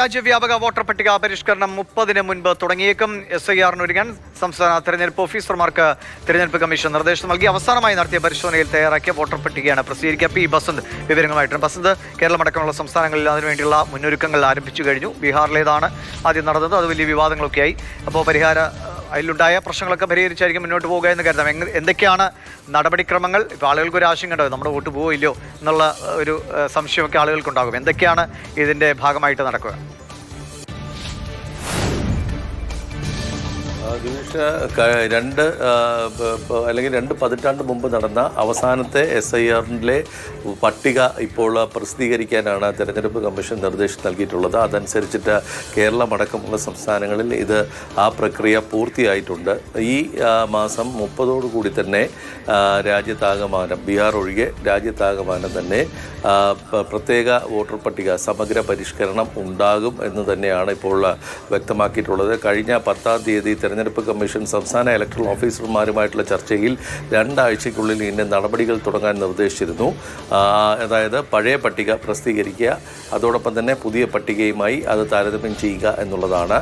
രാജ്യവ്യാപക voter പട്ടിക പരിഷ്കരണം മുപ്പതിന് മുൻപ് തുടങ്ങിയേക്കും. എസ് ഐ ആറിനൊരുങ്ങാൻ സംസ്ഥാന തെരഞ്ഞെടുപ്പ് ഓഫീസർമാർക്ക് തെരഞ്ഞെടുപ്പ് കമ്മീഷൻ നിർദ്ദേശം നൽകി. അവസാനമായി നടത്തിയ പരിശോധനയിൽ തയ്യാറാക്കിയ വോട്ടർ പട്ടികയാണ് പ്രസിദ്ധീകരിക്കുക. പി ബസന്ത് വിവരങ്ങളുമായിട്ടുണ്ട്. ബസന്ത് കേരളമടക്കമുള്ള സംസ്ഥാനങ്ങളിൽ അതിനുവേണ്ടിയുള്ള മുന്നൊരുക്കങ്ങൾ ആരംഭിച്ചു കഴിഞ്ഞു. ബീഹാറിലേതാണ് ആദ്യം നടന്നത്. അത് വലിയ വിവാദങ്ങളൊക്കെയായി. അപ്പോൾ പരിഹാര അതിലുണ്ടായ പ്രശ്നങ്ങളൊക്കെ പരിഹരിച്ചായിരിക്കും മുന്നോട്ട് പോവുക എന്ന് കരുതാം. എന്തൊക്കെയാണ് നടപടിക്രമങ്ങൾ? ഇപ്പോൾ ആളുകൾക്ക് ഒരു ആശങ്ക ഉണ്ടാവും നമ്മുടെ വോട്ട് പോവില്ലോ എന്നുള്ള ഒരു സംശയമൊക്കെ ആളുകൾക്കുണ്ടാകും. എന്തൊക്കെയാണ് ഇതിന്റെ ഭാഗമായിട്ട് നടക്കുക? ദിനേഷ് രണ്ട് അല്ലെങ്കിൽ രണ്ട് പതിറ്റാണ്ട് മുമ്പ് നടന്ന അവസാനത്തെ എസ് ഐ ആറിലെ പട്ടിക ഇപ്പോൾ പ്രസിദ്ധീകരിക്കാനാണ് തെരഞ്ഞെടുപ്പ് കമ്മീഷൻ നിർദ്ദേശം നൽകിയിട്ടുള്ളത്. അതനുസരിച്ചിട്ട് കേരളമടക്കമുള്ള സംസ്ഥാനങ്ങളിൽ ഇത് ആ പ്രക്രിയ പൂർത്തിയായിട്ടുണ്ട്. ഈ മാസം മുപ്പതോടുകൂടി തന്നെ രാജ്യത്താകമാനം ബീഹാർ ഒഴികെ രാജ്യത്താകമാനം തന്നെ പ്രത്യേക വോട്ടർ പട്ടിക സമഗ്ര പരിഷ്കരണം ഉണ്ടാകും എന്ന് തന്നെയാണ് ഇപ്പോൾ വ്യക്തമാക്കിയിട്ടുള്ളത്. കഴിഞ്ഞ പത്താം തീയതി തെരഞ്ഞെടുപ്പ് കമ്മീഷൻ സംസ്ഥാന ഇലക്ട്രൽ ഓഫീസർമാരുമായിട്ടുള്ള ചർച്ചയിൽ രണ്ടാഴ്ചയ്ക്കുള്ളിൽ ഇതിന്റെ നടപടികൾ തുടങ്ങാൻ നിർദ്ദേശിച്ചിരുന്നു. അതായത് പഴയ പട്ടിക പ്രസിദ്ധീകരിക്കുക അതോടൊപ്പം തന്നെ പുതിയ പട്ടികയുമായി അത് താരതമ്യം ചെയ്യുക എന്നുള്ളതാണ്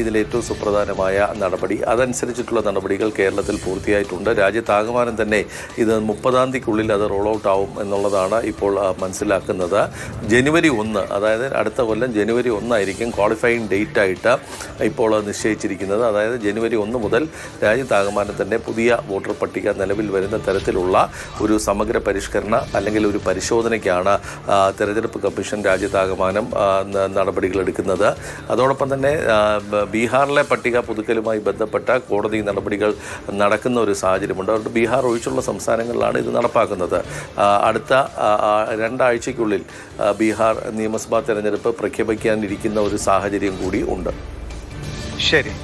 ഇതിലേറ്റവും സുപ്രധാനമായ നടപടി. അതനുസരിച്ചിട്ടുള്ള നടപടികൾ കേരളത്തിൽ പൂർത്തിയായിട്ടുണ്ട്. രാജ്യത്താകമാനം തന്നെ ഇത് മുപ്പതാം തീയതിക്കുള്ളിൽ അത് റോൾ ഔട്ട് ആവും എന്നുള്ളതാണ് ഇപ്പോൾ മനസ്സിലാക്കുന്നത്. ജനുവരി ഒന്ന് അതായത് അടുത്ത കൊല്ലം ജനുവരി ഒന്നായിരിക്കും ക്വാളിഫയിങ് ഡേറ്റ് ആയിട്ട് ഇപ്പോൾ നിശ്ചയിച്ചിരിക്കുന്നത്. അതായത് ജനുവരി ഒന്ന് മുതൽ രാജ്യത്താകമാനം തന്നെ പുതിയ വോട്ടർ പട്ടിക നിലവിൽ വരുന്ന തരത്തിലുള്ള ഒരു സമഗ്ര പരിഷ്കരണ അല്ലെങ്കിൽ ഒരു പരിശോധനയ്ക്കാണ് തെരഞ്ഞെടുപ്പ് കമ്മീഷൻ രാജ്യത്താകമാനം നടപടികളെടുക്കുന്നത് അതോടൊപ്പം തന്നെ ബീഹാറിലെ പട്ടിക പുതുക്കലുമായി ബന്ധപ്പെട്ട കോടതി നടപടികൾ നടക്കുന്ന ഒരു സാഹചര്യമുണ്ട്. അതുകൊണ്ട് ബീഹാർ ഒഴിച്ചുള്ള സംസ്ഥാനങ്ങളിലാണ് ഇത് നടപ്പാക്കുന്നത്. അടുത്ത രണ്ടാഴ്ചയ്ക്കുള്ളിൽ ബീഹാർ നിയമസഭാ തെരഞ്ഞെടുപ്പ് പ്രഖ്യാപിക്കാനിരിക്കുന്ന ഒരു സാഹചര്യം കൂടി ഉണ്ട്. ശരി.